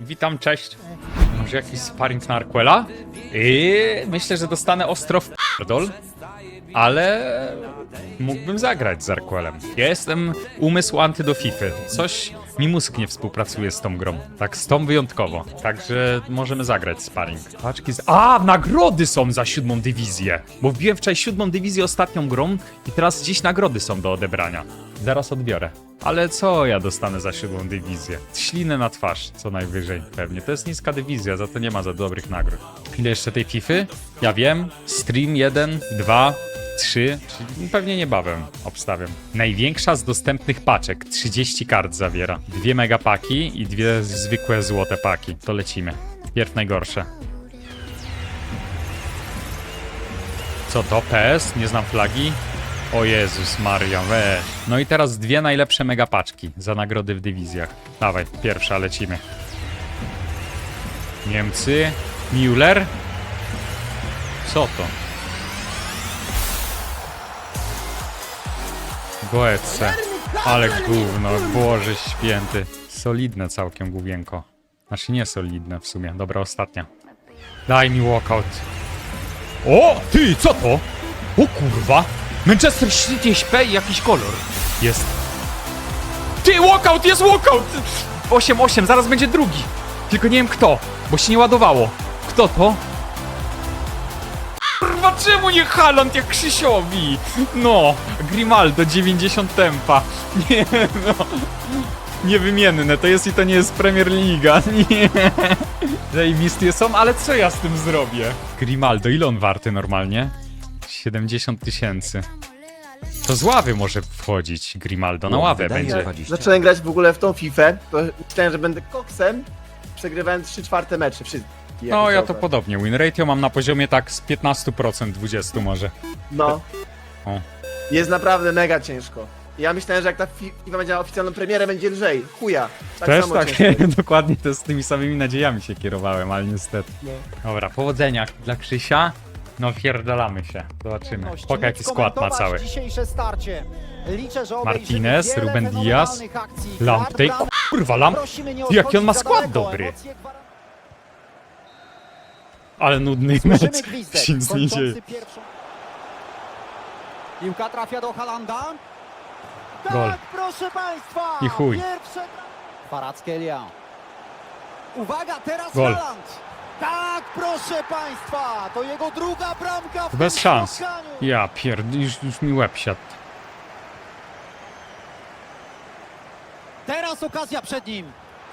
Witam, cześć. Może jakiś sparring na Arquela? I myślę, że dostanę ostro w pierdol, ale mógłbym zagrać z Arquelem. Jestem umysł anty do FIFA. Coś mi mózg nie współpracuje z tą grą. Tak, z tą wyjątkowo. Także możemy zagrać sparring. Paczki z... A, nagrody są za siódmą dywizję. Bo wbiłem wczoraj siódmą dywizję ostatnią grą i teraz dziś nagrody są do odebrania. Zaraz odbiorę. Ale co ja dostanę za siódmą dywizję? Ślinę na twarz, co najwyżej pewnie. To jest niska dywizja, za to nie ma za dobrych nagród. Ile jeszcze tej Fify? Ja wiem. Stream 1, 2, 3, czyli pewnie niebawem obstawiam. Największa z dostępnych paczek, 30 kart zawiera. Dwie megapaki i dwie zwykłe złote paki. To lecimy. Pierw najgorsze. Co to? PS? Nie znam flagi. O Jezus Maria, weź. No i teraz dwie najlepsze megapaczki za nagrody w dywizjach. Dawaj, pierwsza, lecimy. Niemcy. Müller. Co to? Goetze. Ale gówno, Boże święty. Solidne całkiem główienko. Znaczy nie solidne w sumie. Dobra, ostatnia. Daj mi walkout. O, ty, co to? O kurwa! Manchester City śpi i jakiś kolor. Jest. Ty, walkout, jest walkout! 8-8, zaraz będzie drugi. Tylko nie wiem kto, bo się nie ładowało. Kto to? Czemu nie Haaland jak Krzysiowi? No, Grimaldo 90 tempa. Nie no. Niewymienne, to jest i to nie jest Premier Liga. Nie. Zajebisty są, ale co ja z tym zrobię? Grimaldo, ile on warty normalnie? 70 tysięcy. To z ławy może wchodzić Grimaldo, na ławę wydaje będzie. 20. Zacząłem grać w ogóle w tą FIFA, to myślałem, że będę koksem. Przegrywałem 3 czwarte mecze, wszystkie. No ja to pod... podobnie, win ratio mam na poziomie tak z 15%, 20 może. No. O. Jest naprawdę mega ciężko. Ja myślałem, że jak ta fi- FIFA będzie miała oficjalną premierę, będzie lżej. Chuja. Tak Też samo tak, ciężko. dokładnie to z tymi samymi nadziejami się kierowałem, ale niestety. No. Dobra, powodzenia dla Krzysia. No pierdolamy się, zobaczymy. Pokaż jaki skład ma cały. Dzisiejsze starcie. Liczę, że Martinez, Ruben Diaz, Gladbach. kurwa, lamp... Jaki on ma skład dobry. Ale nudny mecz, się nic nie dzieje. pierwszą- Piłka trafia do Halanda. Tak, Gol. proszę Państwa! I chuj. Pierwsze... Farackelia. Uwaga, teraz Gol. Haaland. Tak, proszę Państwa! To jego druga bramka w Bez tym szans. spotkaniu. Ja pierd... już, już mi łeb siadł. Teraz okazja przed nim.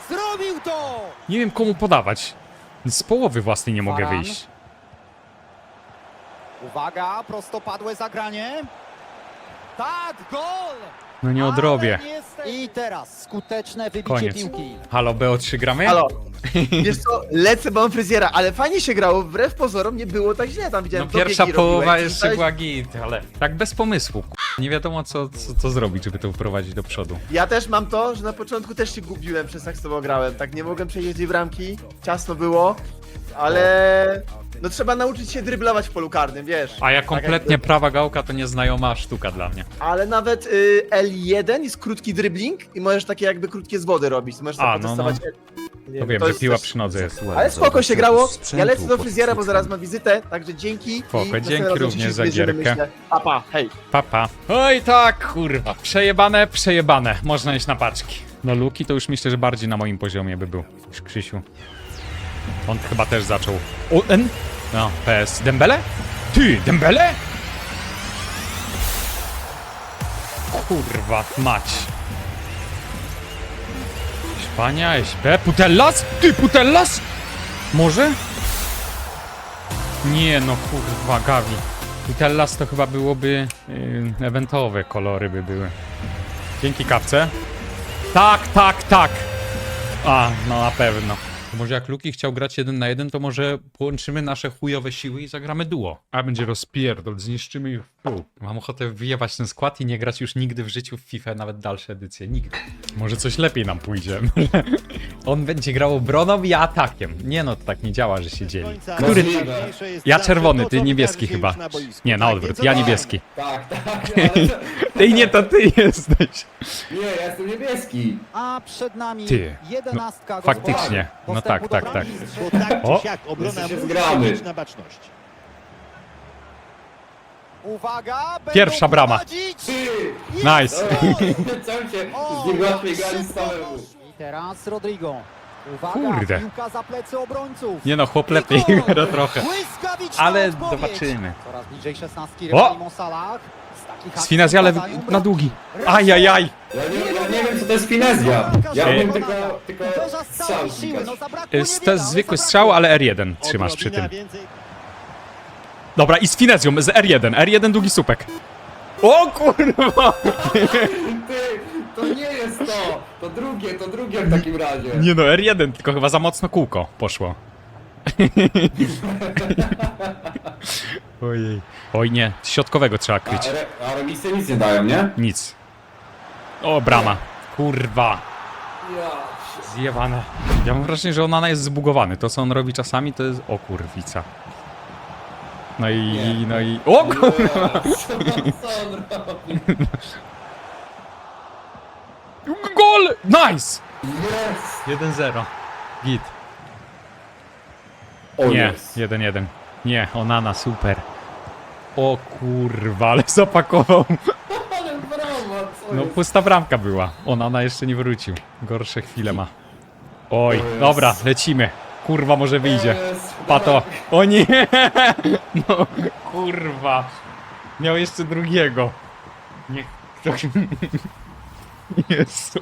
Zrobił to! Nie wiem komu podawać. Z połowy własnej nie mogę wyjść. Uwaga, prostopadłe zagranie. Tak, gol! No nie odrobię. I teraz skuteczne wybicie Koniec. piłki. Halo, BO3 gramy? Halo. Wiesz co, lecę, bo mam fryzjera, ale fajnie się grało, wbrew pozorom nie było tak źle, tam No widziałem pierwsza dobiegi połowa robiłeś, jeszcze była git, ale tak bez pomysłu. Nie wiadomo co, co, co zrobić, żeby to wprowadzić do przodu. Ja też mam to, że na początku też się gubiłem przez jak z tobą grałem, tak nie mogłem przejść tej bramki, ciasno było, ale no trzeba nauczyć się dryblować w polu karnym, wiesz. A ja Tak kompletnie jakby- prawa gałka to nieznajoma sztuka dla mnie. Ale nawet y, L1 jest krótki dribbling i możesz takie jakby krótkie z wody robić, możesz A, A, no. Nie To wiem, wiem, że jest piła też- przy nodze jest. Ale spoko się grało, ja lecę do fryzjera, bo zaraz mam wizytę, także dzięki. Spoko, i następnym dzięki się również za zbierzemy, gierkę. myślę. Papa, hej. Papa. Oj tak, kurwa. Przejebane, przejebane. Można iść na paczki. No Luki to już myślę, że bardziej na moim poziomie by był niż Krzysiu. On chyba też zaczął. O, N? No, PS. Dembele? Ty, Dembele? Kurwa, mać. Hiszpania, SP, Putellas? Ty, Putellas? Może? Nie no, kurwa, Gavi. Putellas to chyba byłoby... Yy, eventowe kolory by były. Dzięki kapce. Tak, tak, tak! A, no na pewno. To może jak Luki chciał grać jeden na jeden, to może połączymy nasze chujowe siły i zagramy duo. A będzie rozpierdol, zniszczymy ich w pół. Mam ochotę wyjebać ten skład i nie grać już nigdy w życiu w FIFA, nawet dalsze edycje. Nigdy. Może coś lepiej nam pójdzie. On będzie grał obroną, ja atakiem. Nie no, to tak nie działa, że się dzieli. Który... Ja czerwony, ty niebieski chyba. Nie, na odwrót, ja niebieski. Tak, tak, Ty nie, to ty jesteś. Nie, ja jestem niebieski. A przed nami Ty, jedenastka no, gospodarzy. faktycznie. No tak, tak, broni tak. z- Bo tak O! czy siak obrona musi na baczność. Uwaga! będą Pierwsza brama. prowadzić. Ty! Nice. Się O, z łatwiej samemu. I teraz Rodrigo. Uwaga, Kurde. piłka za plecy obrońców. Nie no, chłop lepiej gra trochę. Błyskawiczna Ale odpowiedź. zobaczymy. Coraz bliżej 16 O! rywali Mo Salah. Z takich akcji Sfinazja ale padają na długi. Ajajaj. Ja nie, ja nie wiem, co to jest finezja. Ja Ej. umiem tylko, tylko Uderza z strzał no zwykły strzał, ale R1 trzymasz przy tym. Dobra, i z finezją, z R1. R1 długi supek. O kurwa! Ty, to nie jest to. To drugie, to drugie w takim razie. Nie no, R1, tylko chyba za mocno kółko poszło. Ojej. Oj nie, środkowego trzeba A, kryć. re, a remisy nic nie dają, nie? Nic. O, brama. Kurwa. Ja. Zjebane. Ja mam wrażenie, że Onana jest zbugowany. To, co on robi czasami, to jest... O kurwica. No i... Nie. No i... O kurwa! Co, co on robi? Gol! Nice! Yes. 1-0. Git. O Nie, jest. 1-1. Nie, Onana, super. O kurwa, ale zapakował. Ale brawo, co No jest? pusta bramka była. Onana jeszcze nie wrócił. Gorsze chwile ma. Oj, jest. dobra, lecimy. Kurwa, może wyjdzie. Jest. Pato. O nie! No, kurwa. Miał jeszcze drugiego. Niech ktoś... Jezu.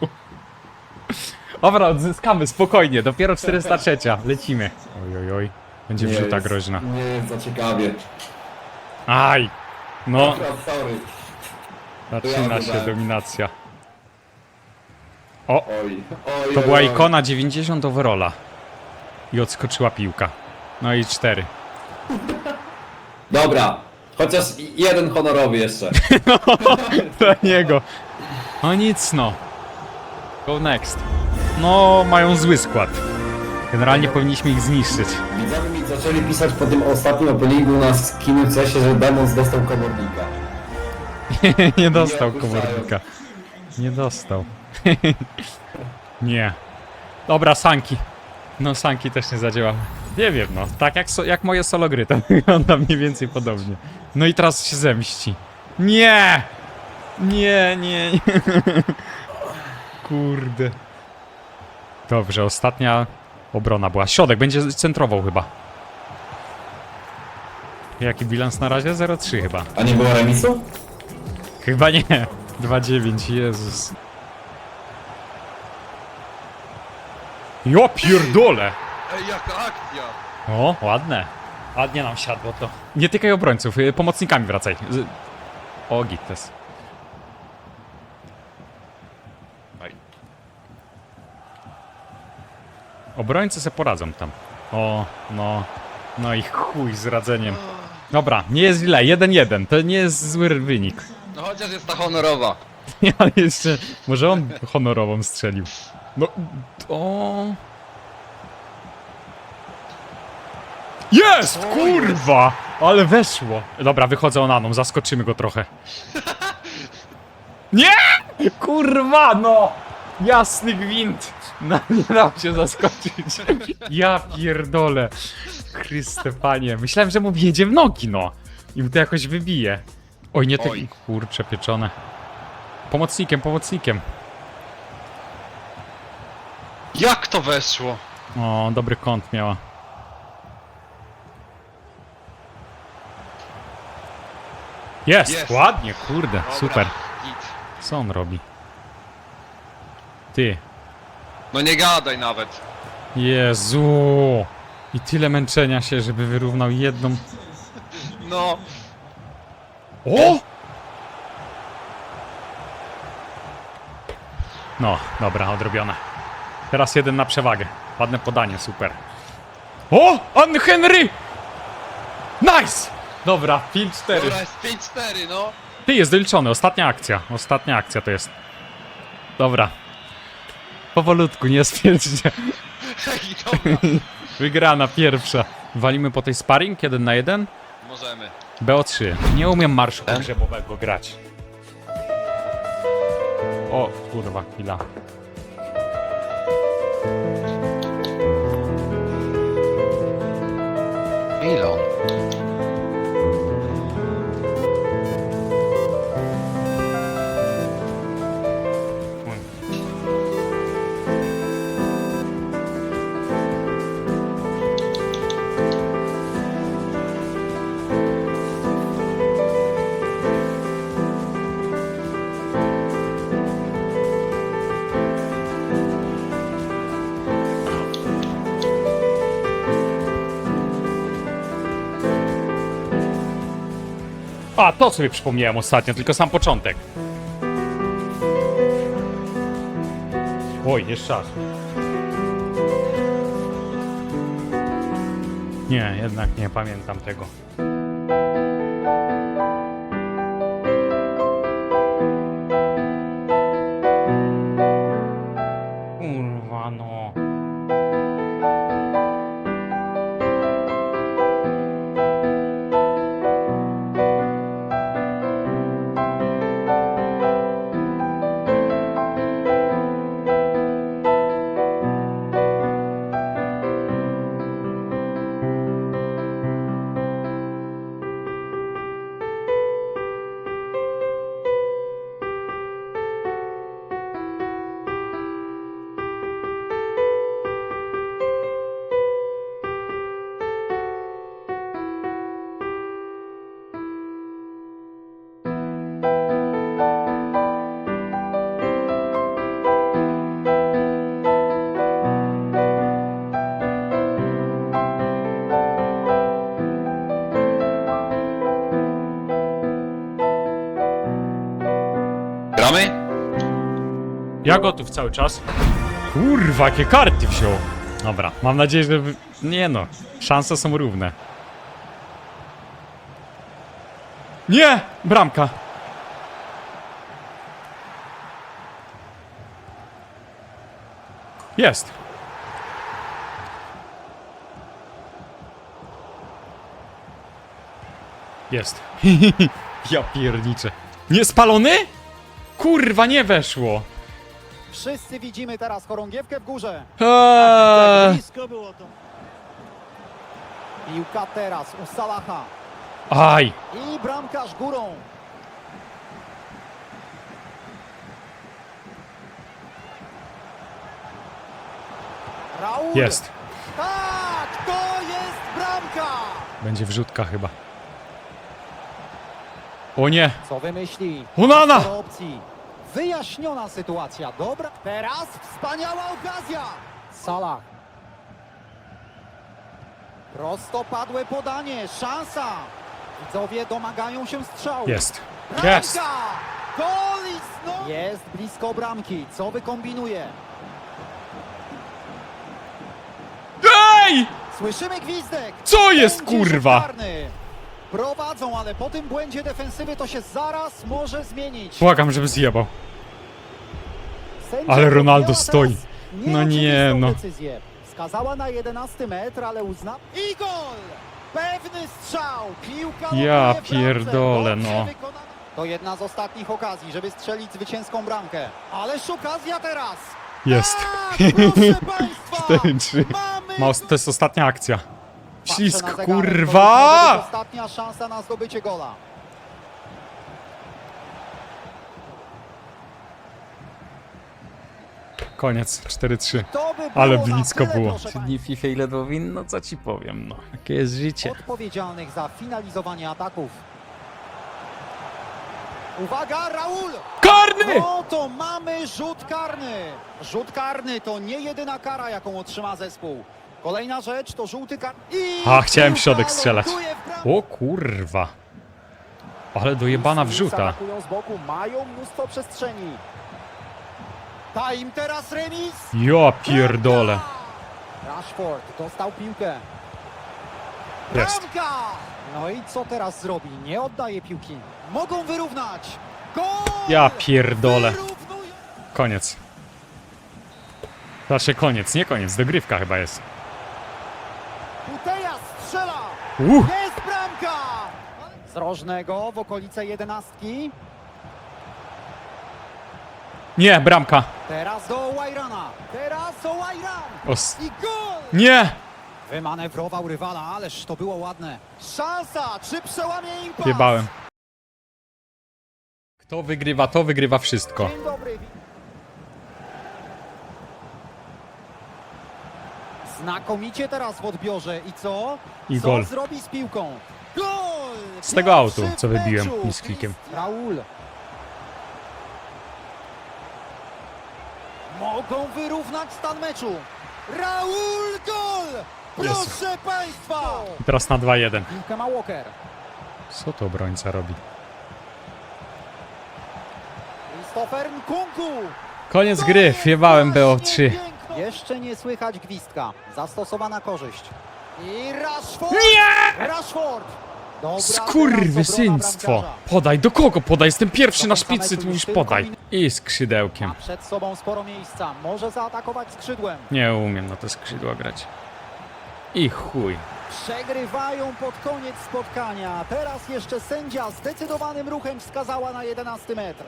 Dobra, odzyskamy, spokojnie. Dopiero 403. Lecimy. Oj, oj, oj. Będzie Nie wrzuta jest- groźna. Nie jest za ciekawie. Aj! No, sorry. zaczyna się dominacja. O, Oj, oj, to oj, była oj. ikona 90 overalla. I odskoczyła piłka. No i 4. Dobra, chociaż jeden honorowy jeszcze. Dla niego. No nic no. Go next. No, mają zły skład. Generalnie powinniśmy ich zniszczyć. Widzowie mi zaczęli pisać po tym ostatnim openingu na skinu w sensie, że Demons dostał komornika. Nie dostał komornika. Nie dostał. nie. Dobra, Sanki. No, Sanki też nie zadziała. Nie wiem, no. Tak jak, so, jak moje solo gry, to wygląda mniej więcej podobnie. No i teraz się zemści. Nie! Nie, nie, nie. Kurde. Dobrze, ostatnia obrona była. Środek będzie centrował chyba. Jaki bilans na razie? 0-3 chyba. A nie było remisu? Chyba nie. 2-9, Jezus. Jo pierdole! Ej, jaka akcja! O, ładne. Ładnie nam siadło to. Nie tykaj obrońców, y, pomocnikami wracaj. Z... O, Gittes. Oj. Obrońcy se poradzą tam. O, no. No i chuj z radzeniem. Dobra, nie jest źle, 1-1. To nie jest zły wynik. No chociaż jest ta honorowa. Nie, ale jeszcze. Może on honorową strzelił. No. O. Jest! Kurwa! Ale weszło. Dobra, wychodzę onaną, zaskoczymy go trochę. Nie! Kurwa, no! Jasny gwint! No, nie dał się zaskoczyć. Ja pierdolę. Chryste panie. Myślałem, że mu wjedzie w nogi, no. I mu to jakoś wybije. Oj, nie tak. Oj. Kurcze pieczone. Pomocnikiem, pomocnikiem. Jak to weszło? O, dobry kąt miała. Jest, Jest. ładnie, kurde, Dobra, super. Git. Co on robi? Ty, No nie gadaj nawet. Jezu! I tyle męczenia się, żeby wyrównał jedną... No, O! No, dobra, odrobione. Teraz jeden na przewagę. Ładne podanie, super. O! Ann Henry! Nice! Dobra, 5-4. dobra, jest 5-4, no. Ty, jest doliczony, ostatnia akcja. Ostatnia akcja to jest. Dobra. Powolutku, nie spieszcie. Ej, dobra, Wygrana pierwsza. Walimy po tej sparring, jeden na jeden. możemy. BO3. Nie umiem marszu pogrzebowego grać. O, kurwa, chwila. A, to sobie przypomniałem ostatnio, tylko sam początek. Oj, jeszcze raz. Nie, jednak nie pamiętam tego. Gramy? Ja gotów cały czas. Kurwa, jakie karty wziął. Dobra, mam nadzieję, że... Nie no, szanse są równe. Nie! Bramka. Jest. Jest. ja pierniczę. Nie spalony? Kurwa, nie weszło. Wszyscy widzimy teraz chorągiewkę w górze. Eee. Blisko było to. Piłka teraz u Salaha. Aj! I bramkarz górą. Raul. Jest. Tak, to jest bramka. Będzie wrzutka chyba. O nie! Co wymyśli? Sporo opcji. Wyjaśniona sytuacja. Dobra. Teraz wspaniała okazja. Salah. Prostopadłe podanie. Szansa. Widzowie domagają się strzału. Jest. Jest! Gol i znowu... Jest blisko bramki. Co wykombinuje? Ej! Słyszymy gwizdek. Co jest, Będzie kurwa? Prowadzą, ale po tym błędzie defensywy to się zaraz może zmienić. Błagam, żeby zjebał. Sędzia Ale Ronaldo podjęła stoi. teraz No nie, nieoczywistą no. Decyzję. Wskazała na 11 metr, ale uzna... I gol! Pewny strzał! Piłka Ja ląduje w bramce. pierdolę, Dobrze no. wykonana. To jedna z ostatnich okazji, żeby strzelić zwycięską bramkę. Ależ okazja teraz! Jest. Tak, proszę państwa! 4-3. Mamy Ma, to jest ostatnia akcja. Ślisk, na zegarek, to być może kurwa! być Ostatnia szansa na zdobycie gola. Koniec, 4-3. To by było Ale na blisko tyle, było. proszę Dni FIFA ile win, no co ci powiem, no. Jakie jest życie. odpowiedzialnych za finalizowanie ataków. Uwaga, Raul! Karny! No to mamy rzut karny. Rzut karny to nie jedyna kara, jaką otrzyma zespół. Kolejna rzecz to żółty karny. I A, chciałem w środek strzelać. O kurwa. Ale dojebana wrzuta. Z boku, mają mnóstwo przestrzeni. Ta im teraz remis. Ja pierdolę. Rashford dostał piłkę. Jest. No i co teraz zrobi? Nie oddaje piłki. Mogą wyrównać. Gol! Ja pierdolę. Koniec. Znaczy koniec, nie koniec, dogrywka chyba jest. Uh, Jest bramka! Z rożnego w okolice jedenastki. Nie, bramka. Teraz do Wajrana. Teraz do Wajran. Os... I gol! Nie! Wymanewrował rywala, ależ to było ładne. Szansa! Czy przełamie impas? Jebałem. Kto wygrywa, to wygrywa wszystko. Dzień dobry. Znakomicie teraz w odbiorze. I co? I co gol. zrobi z piłką? Gol! Z tego autu, co wybiłem meczu. misklikiem. Raul. Mogą wyrównać stan meczu. Raul gol! Proszę Państwa! I teraz na 2-1. Piłkę ma Walker. Co to obrońca robi? Christopher Nkunku. Koniec gry, wjebałem BO3. Jeszcze nie słychać gwizdka. Zastosowana korzyść. I Rashford! Nie! Rashford! Skurwysyństwo! Podaj, do kogo podaj? Jestem pierwszy na szpicy, tu już podaj. I skrzydełkiem. Przed sobą sporo miejsca. Może zaatakować skrzydłem. Nie umiem na te skrzydła grać. I chuj. Przegrywają pod koniec spotkania. Teraz jeszcze sędzia zdecydowanym ruchem wskazała na 11 metr.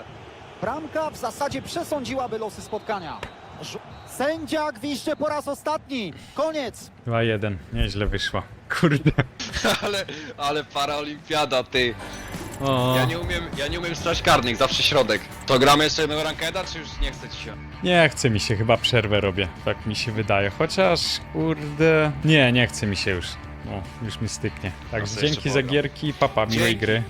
Bramka w zasadzie przesądziłaby losy spotkania. Sędzia gwizdże po raz ostatni. Koniec. 2-1, nieźle wyszło. Kurde. Ale, ale paraolimpiada, ty. O, Ja nie umiem, ja nie umiem strać karnych, zawsze środek. To gramy jeszcze jednego rankeda, czy już nie chce ci się? nie chce mi się, chyba przerwę robię. Tak mi się wydaje. Chociaż, kurde... Nie, nie chce mi się już. No, już mi styknie. Także No jeszcze dzięki za pogram. gierki, papa, miłej Dzięki. gry.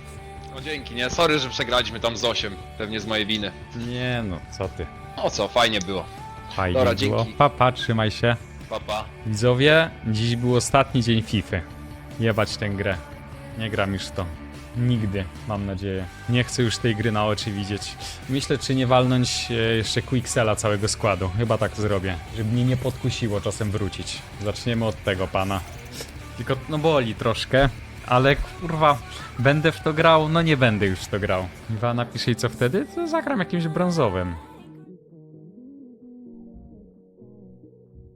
No dzięki, nie? Sorry, że przegraliśmy tam z 8. Pewnie z mojej winy. Nie no, co ty. O co, fajnie było. Fajnie Dobra, było. dzięki. Papa, trzymaj się. Papa. Pa. Widzowie, dziś był ostatni dzień FIFA. Jebać tę grę. Nie gram już w to. Nigdy, mam nadzieję. Nie chcę już tej gry na oczy widzieć. Myślę, czy nie walnąć e, jeszcze Quicksela całego składu. Chyba tak zrobię, żeby mnie nie podkusiło czasem wrócić. Zaczniemy od tego pana. Tylko, no boli troszkę, ale kurwa, będę w to grał? No nie będę już w to grał. Iwa, napisz jej co wtedy? To zagram jakimś brązowym.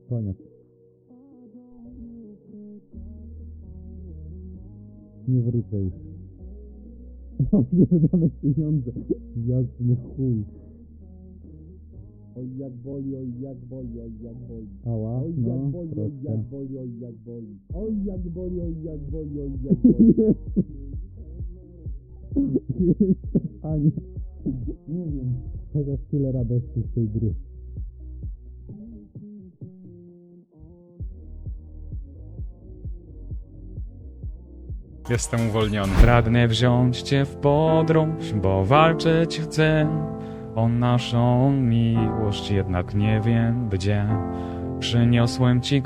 Koniec. Nie wrócę już. Dobrze wydane pieniądze. Jasny chuj. Oj jak boli, oj jak boli, oj jak boli. Ała, Oj no, jak boli, oj troszkę. jak boli, oj jak boli. Oj jak boli, oj jak boli, oj jak boli. Ani. Nie wiem. Chociaż tyle radości z tej gry. Jestem uwolniony. Pragnę wziąć cię w podróż, bo walczyć chcę o naszą miłość, jednak nie wiem gdzie. Przyniosłem ci